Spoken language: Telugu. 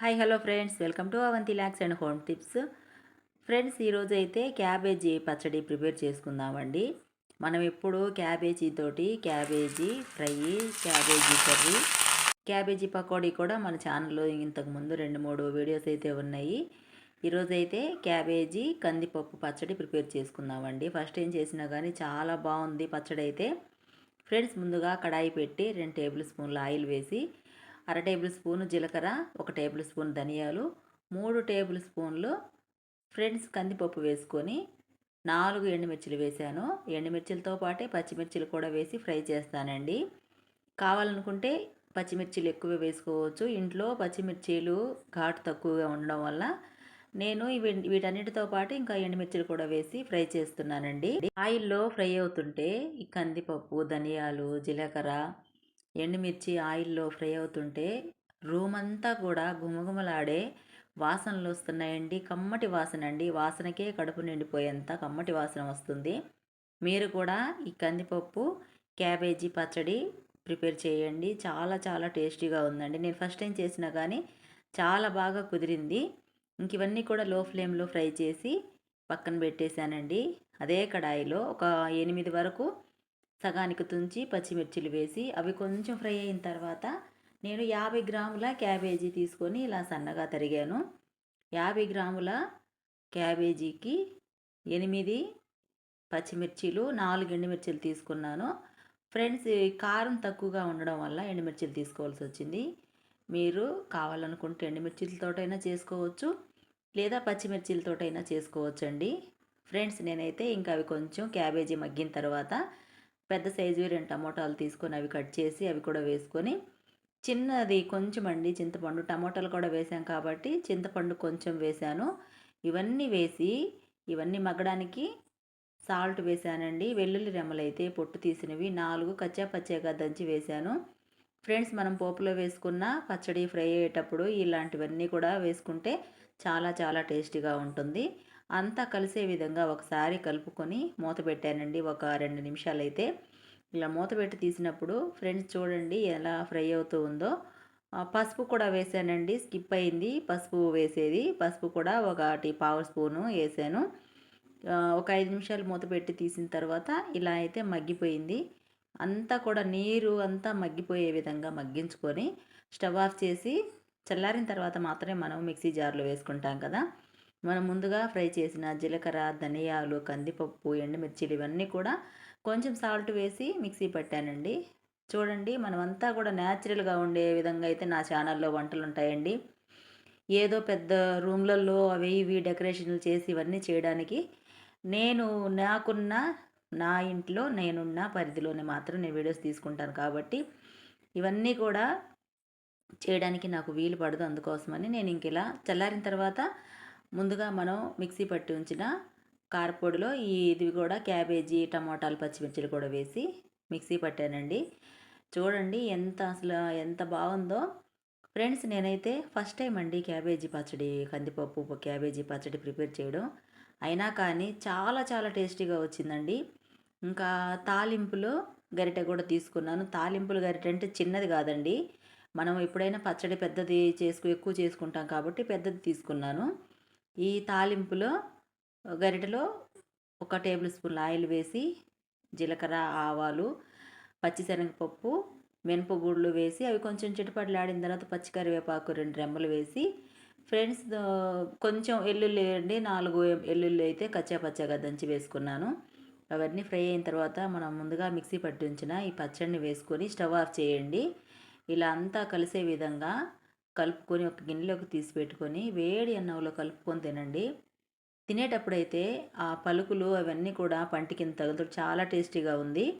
Hi hello friends. Welcome to Avanti lax and home tips. Friends ఈరోజు అయితే క్యాబేజీ పచ్చడి ప్రిపేర్ చేసుకుందామండి. మనం ఎప్పుడు క్యాబేజీ తోటి cabbage fry cabbage curry cabbage pakodi కూడా మన ఛానల్లో ఇంతకుముందు రెండు మూడు వీడియోస్ అయితే ఉన్నాయి. ఈరోజు అయితే క్యాబేజీ కందిపప్పు పచ్చడి ప్రిపేర్ చేసుకుందామండి. ఫస్ట్ ఏం చేసినా కానీ చాలా బాగుంది పచ్చడి అయితే ఫ్రెండ్స్ ముందుగా కడాయి పెట్టి రెండు టేబుల్ స్పూన్ల ఆయిల్ వేసి అర టేబుల్ స్పూన్ జీలకర్ర ఒక టేబుల్ స్పూన్ ధనియాలు మూడు టేబుల్ స్పూన్లు ఫ్రెండ్స్ కందిపప్పు వేసుకొని నాలుగు ఎండుమిర్చిలు వేసాను ఎండుమిర్చిలతో పాటే పచ్చిమిర్చిలు కూడా వేసి ఫ్రై చేస్తానండి. కావాలనుకుంటే పచ్చిమిర్చిలు ఎక్కువ వేసుకోవచ్చు. ఇంట్లో పచ్చిమిర్చీలు ఘాటు తక్కువగా ఉండడం వల్ల నేను వీటన్నిటితో పాటు ఇంకా ఎండుమిర్చిలు కూడా వేసి ఫ్రై చేస్తున్నానండి. ఆయిల్లో ఫ్రై అవుతుంటే ఈ కందిపప్పు ధనియాలు జీలకర్ర ఎండుమిర్చి ఆయిల్లో ఫ్రై అవుతుంటే రూమ్ అంతా కూడా గుమగుమలాడే వాసనలు వస్తున్నాయండి కమ్మటి వాసన అండి వాసనకే కడుపు నిండిపోయేంత కమ్మటి వాసన వస్తుంది. మీరు కూడా ఈ కందిపప్పు క్యాబేజీ పచ్చడి ప్రిపేర్ చేయండి. చాలా చాలా టేస్టీగా ఉందండి. నేను ఫస్ట్ టైం చేసినా కానీ చాలా బాగా కుదిరింది. ఇంక ఇవన్నీ కూడా లో ఫ్లేమ్లో ఫ్రై చేసి పక్కన పెట్టేశానండి. అదే కడాయిలో ఒక ఎనిమిది వరకు సగానికి తుంచి పచ్చిమిర్చిలు వేసి అవి కొంచెం ఫ్రై అయిన తర్వాత నేను యాభై గ్రాముల క్యాబేజీ తీసుకొని ఇలా సన్నగా తరిగాను. యాభై గ్రాముల క్యాబేజీకి ఎనిమిది పచ్చిమిర్చిలు నాలుగు ఎండుమిర్చిలు తీసుకున్నాను. ఫ్రెండ్స్ కారం తక్కువగా ఉండడం వల్ల ఎండుమిర్చిలు తీసుకోవాల్సి వచ్చింది. మీరు కావాలనుకుంటే ఎండుమిర్చిలతోటైనా చేసుకోవచ్చు లేదా పచ్చిమిర్చిలతోటైనా చేసుకోవచ్చండి. ఫ్రెండ్స్ నేనైతే ఇంకా అవి కొంచెం క్యాబేజీ మగ్గిన తర్వాత పెద్ద సైజు రెండు టమోటాలు తీసుకొని అవి కట్ చేసి అవి కూడా వేసుకొని చిన్నది కొంచెం అండి చింతపండు. టమోటాలు కూడా వేసాం కాబట్టి చింతపండు కొంచెం వేసాను. ఇవన్నీ వేసి ఇవన్నీ మగ్గడానికి సాల్ట్ వేసానండి. వెల్లుల్లి రెమ్మలైతే పొట్టు తీసినవి. నాలుగు కచ్చా పచ్చాగా దంచి వేశాను ఫ్రెండ్స్ మనం పోపులో వేసుకున్న పచ్చడి ఫ్రై అయ్యేటప్పుడు ఇలాంటివన్నీ కూడా వేసుకుంటే చాలా చాలా టేస్టీగా ఉంటుంది. అంతా కలిసే విధంగా ఒకసారి కలుపుకొని మూత పెట్టానండి. ఒక రెండు నిమిషాలు అయితే ఇలా మూత పెట్టి తీసినప్పుడు ఫ్రెండ్స్ చూడండి ఎలా ఫ్రై అవుతూ ఉందో. పసుపు కూడా వేసానండి. స్కిప్ అయింది పసుపు వేసేది. పసుపు కూడా ఒకటి పావు స్పూను వేసాను. ఒక ఐదు నిమిషాలు మూత పెట్టి తీసిన తర్వాత ఇలా అయితే మగ్గిపోయింది. అంతా కూడా నీరు అంతా మగ్గిపోయే విధంగా మగ్గించుకొని స్టవ్ ఆఫ్ చేసి చల్లారిన తర్వాత మాత్రమే మనం మిక్సీ జార్లో వేసుకుంటాం కదా. మనం ముందుగా ఫ్రై చేసిన జీలకర్ర ధనియాలు కందిపప్పు ఎండుమిర్చిలు ఇవన్నీ కూడా కొంచెం సాల్ట్ వేసి మిక్సీ పెట్టానండి. చూడండి మనమంతా కూడా న్యాచురల్గా ఉండే విధంగా అయితే నా ఛానల్లో వంటలు ఉంటాయండి. ఏదో పెద్ద రూమ్లలో అవి ఇవి డెకరేషన్లు చేసి ఇవన్నీ చేయడానికి నేను నాకున్న నా ఇంట్లో నేనున్న పరిధిలోనే మాత్రం నేను వీడియోస్ తీసుకుంటాను కాబట్టి ఇవన్నీ కూడా చేయడానికి నాకు వీలు పడదు అందుకోసమని నేను ఇంక ఇలా చల్లారిన తర్వాత ముందుగా మనం మిక్సీ పట్టి ఉంచిన కారపొడిలో ఈ ఇది కూడా క్యాబేజీ టమాటాలు పచ్చిమిర్చిలు కూడా వేసి మిక్సీ పట్టానండి. చూడండి ఎంత అసలు ఎంత బాగుందో. ఫ్రెండ్స్ నేనైతే ఫస్ట్ టైం అండి క్యాబేజీ పచ్చడి కందిపప్పు క్యాబేజీ పచ్చడి ప్రిపేర్ చేయడం. అయినా కానీ చాలా చాలా టేస్టీగా వచ్చిందండి. ఇంకా తాలింపులు గరిటె కూడా తీసుకున్నాను. తాలింపులు గరిటె అంటే చిన్నది కాదండి. మనం ఎప్పుడైనా పచ్చడి పెద్దది చేసుకు ఎక్కువ చేసుకుంటాం కాబట్టి పెద్దది తీసుకున్నాను. ఈ తాలింపులో గరిటెలో ఒక టేబుల్ స్పూన్ ఆయిల్ వేసి జీలకర్ర ఆవాలు పచ్చిశనగపప్పు మినపగుళ్ళు వేసి అవి కొంచెం చిటపట్లాడిన తర్వాత పచ్చికరివేపాకు రెండు రెమ్మలు వేసి ఫ్రెండ్స్ కొంచెం ఎల్లుల్లి అండి నాలుగు ఎల్లుల్లి అయితే కచ్చా పచ్చగా దంచి వేసుకున్నాను. అవన్నీ ఫ్రై అయిన తర్వాత మనం ముందుగా మిక్సీ పట్టించిన ఈ పచ్చడిని వేసుకొని స్టవ్ ఆఫ్ చేయండి. ఇలా అంతా కలిసే విధంగా కలుపుకొని ఒక గిన్నెలోకి తీసి పెట్టుకొని వేడి అన్నంలో కలుపుకొని తినండి. తినేటప్పుడైతే ఆ పలుకులు అవన్నీ కూడా పంటికి తగులుతూ చాలా టేస్టీగా ఉంది.